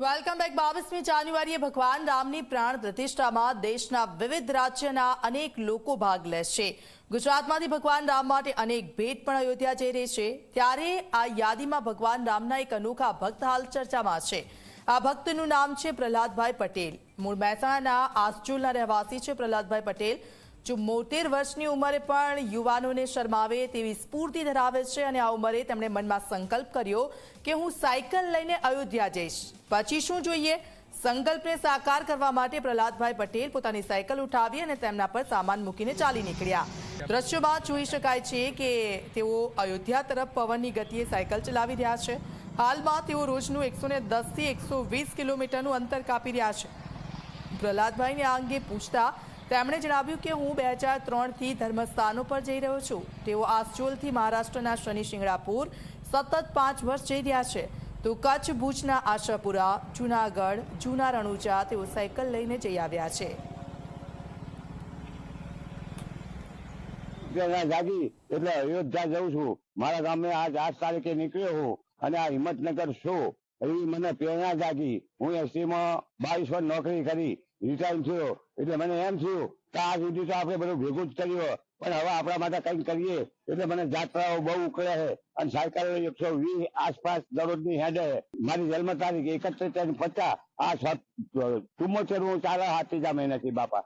Welcome back બાવીસમી જાન્યુઆરીએ ભગવાન રામની પ્રાણ પ્રતિષ્ઠામાં દેશના વિવિધ રાજ્યના અનેક લોકો ભાગ લેશે. ગુજરાતમાંથી ભગવાન રામ માટે અનેક ભેટ પણ અયોધ્યા જઈ રહી છે. ત્યારે આ યાદીમાં ભગવાન રામના એક અનોખા ભક્ત હાલ ચર્ચામાં છે. આ ભક્તનું નામ છે પ્રહલાદભાઈ પટેલ. મૂળ મહેસાણાના આસચુલના રહેવાસી છે પ્રહલાદભાઈ પટેલ. ચુમ્મોતેર વર્ષની ઉંમરે પણ યુવાનોને શરમાવે તેવી સ્ફૂર્તિ ધરાવે છે અને આ ઉંમરે તેમણે મનમાં સંકલ્પ કર્યો કે હું સાયકલ લઈને અયોધ્યા જઈશ. પછી શું જોઈએ? સંકલ્પને સાકાર કરવા માટે પ્રહલાદભાઈ પટેલ પોતાની સાયકલ ઉઠાવી અને તેમના પર સામાન મૂકીને ચાલી નીકળ્યા. દ્રશ્યોમાં જોઈ શકાય છે કે તેઓ અયોધ્યા તરફ પવનની ગતિએ સાયકલ ચલાવી રહ્યા છે. હાલમાં તેઓ રોજનું એકસો ને દસથી એકસો વીસ કિલોમીટરનું અંતર કાપી રહ્યા છે. પ્રહલાદભાઈને આ અંગે પૂછતા તેમણે જણાવ્યું કે હું બે હજાર ત્રણથી ધર્મસ્થાનો પર જઈ રહ્યો છું. તેઓ આસચોલથી મહારાષ્ટ્રના શનિ શિંગડાપુર સતત પાંચ વર્ષ જઈ રહ્યા છે. તો કચ્છ, ભુજના આશાપુરા, જૂનાગઢ, જૂના રણુજા તેઓ સાયકલ લઈને જઈ આવ્યા છે. જાગી, એટલે અયોધ્યા જઉં છું. મારા ગામે આજ આઠ તારીખે નીકળ્યો હું અને આ હિંમતનગર શો એવી મને પ્રેરણા જાગી. હું એસટીમાં બાવીસ વર્ષ નોકરી કરી. રિટાયર થયો. એટલે મને એમ થયું કે આ સુધી તો આપણે બધું ભેગું જ કર્યું પણ હવે આપણા માટે કંઈક કરીએ એટલે મને જાત્રાઓ બહુ ઉકળે છે અને સાયકલ એકસો વીસ આસપાસ દરરોજની હેડે મારી જન્મ તારીખ એકત્રીસ પચાસ. આ ચુમ્મોતેર હું ચાલે હાથી મહિનાથી બાપા.